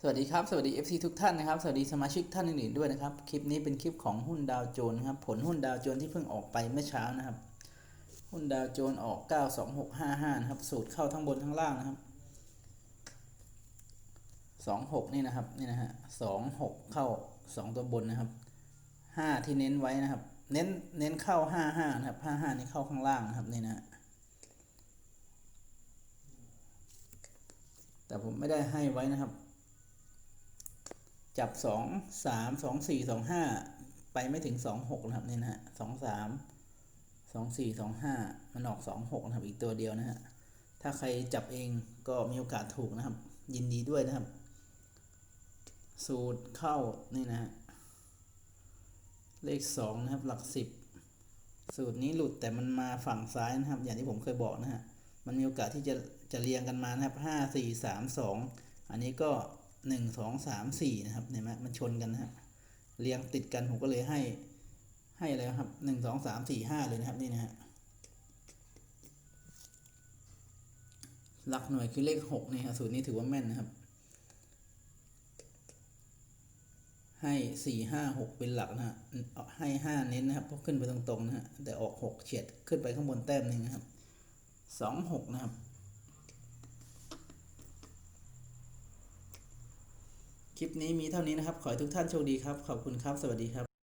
สวัสดีครับ สวัสดี FC ทุกท่านนะครับ สวัสดีสมาชิกท่านอื่นๆด้วยนะครับ คลิปนี้เป็นคลิปของหุ้นดาวโจนส์ครับ ผลหุ้นดาวโจนส์ที่เพิ่งออกไปเมื่อเช้านะครับ หุ้นดาวโจนส์ออก 92655 นะครับ สูตรเข้าทั้งบนทั้งล่างนะครับ 26 นี่นะครับ นี่นะฮะ26 เข้า 2 ตัวบนนะครับ 5 ที่เน้นไว้นะครับ เน้น เน้นเข้า 55 นะครับ 55 นี่เข้าข้างล่างนะครับนี่นะแต่ผมไม่ได้ให้ไว้นะครับ จับสองสามสองสี่สองห้าไปไม่ถึงสองหกนะครับนี่นะฮะสองสามสองสี่สองห้ามันออกสองหกนะครับอีกตัวเดียวนะฮะถ้าใครจับเองก็มีโอกาสถูกนะครับ ยินดีด้วยนะครับ สูตรเข้านี่นะฮะเลขสองนะครับหลักสิบสูตรนี้หลุดแต่มันมาฝั่งซ้ายนะครับ อย่างที่ผมเคยบอกนะฮะมันมีโอกาสที่จะจะเรียงกันมานะครับห้าสี่สามสองอันนี้ก็ หนึ่งสองสามสี่นะครับเห็นไหมมันชนกันนะฮะเรียงติดกันผมก็เลยให้ให้อะไรครับหนึ่งสองสามสี่ห้าเลยนะครับนี่นะฮะหลักหน่วยคือเลขหกนี่ฮะสูตรนี้ถือว่าแม่นนะครับ ให้สี่ห้าหกเป็นหลักนะฮะให้ห้าเน้นนะครับเพราะขึ้นไปตรงๆนะฮะแต่ออกหกเฉียดขึ้นไปข้างบนแต้มหนึ่งนะครับสองหกนะครับ คลิปนี้มีเท่านี้นะครับ ขอให้ทุกท่านโชคดีครับ ขอบคุณครับ สวัสดีครับ